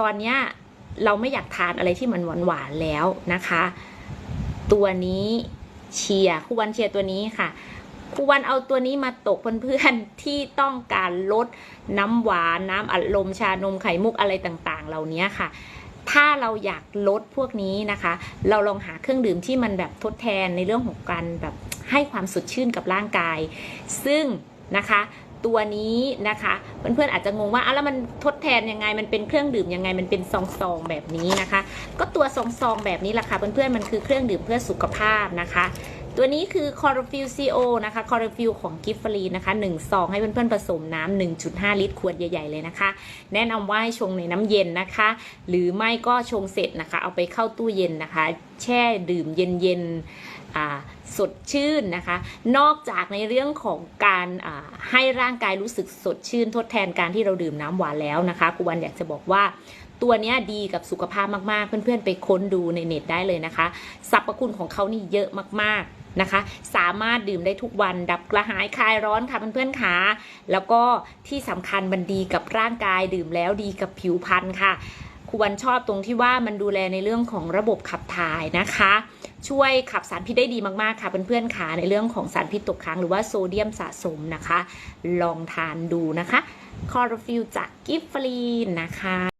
ตอนเนี้ยเราไม่อยากทานอะไรที่มันหวานๆแล้วนะคะ ตัวนี้เชียร์ครูวันเชียร์ตัวนี้ค่ะครูวันเอาตัวนี้มาตกเพื่อนๆที่ต้องการลดน้ำหวานน้ำอัดลมชานมไข่มุกอะไรต่างๆ เหล่านี้ค่ะ ถ้าเราอยากลดพวกนี้นะคะ เราลองหาเครื่องดื่มที่มันแบบทดแทนในเรื่องของการแบบให้ความสดชื่นกับร่างกาย ซึ่งนะคะ ตัวนี้นะคะเพื่อนๆอาจจะงงว่าอ้าวแล้วมันทดแทนยังไงมันเป็นเครื่องดื่มยังไงมันเป็นซองๆแบบนี้นะคะ ก็ตัวซองๆแบบนี้แหละค่ะเพื่อนๆมันคือเครื่องดื่มเพื่อสุขภาพนะคะตัวนี้คือ c o r f i l CO นะคะ c o r f i l ของกิฟฟรีนะคะ1ซองให้เพื่อนๆผสมน้ำ1.5 ลิตรขวดใหญ่ๆเลยนะคะ แนะนำว่าให้ชงในน้ำเย็นนะคะ หรือไม่ก็ชงเสร็จนะคะ เอาไปเข้าตู้เย็นนะคะ แช่ดื่มเย็นๆสดชื่นนะคะ นอกจากในเรื่องของการให้ร่างกายรู้สึกสดชื่น ทดแทนการที่เราดื่มน้ำหวานแล้วนะคะครูวันอยากจะบอกว่าตัวนี้ดีกับสุขภาพมากๆ เพื่อนๆ ไปค้นดูในเน็ตได้เลยนะคะสรรพคุณของเขานี่เยอะมากๆนะคะ สามารถดื่มได้ทุกวันดับกระหายคลายร้อนค่ะเพื่อนๆค่ะแล้วก็ที่สำคัญมันดีกับร่างกายดื่มแล้วดีกับผิวพรรณค่ะครูวันชอบตรงที่ว่ามันดูแลในเรื่องของระบบขับถ่ายนะคะ ช่วยขับสารพิษได้ดีมากๆค่ะเพื่อนๆค่ะในเรื่องของสารพิษตกค้างหรือว่าโซเดียมสะสมนะคะ ลองทานดูนะคะคอร์ฟิลจากกิฟฟรีนนะคะ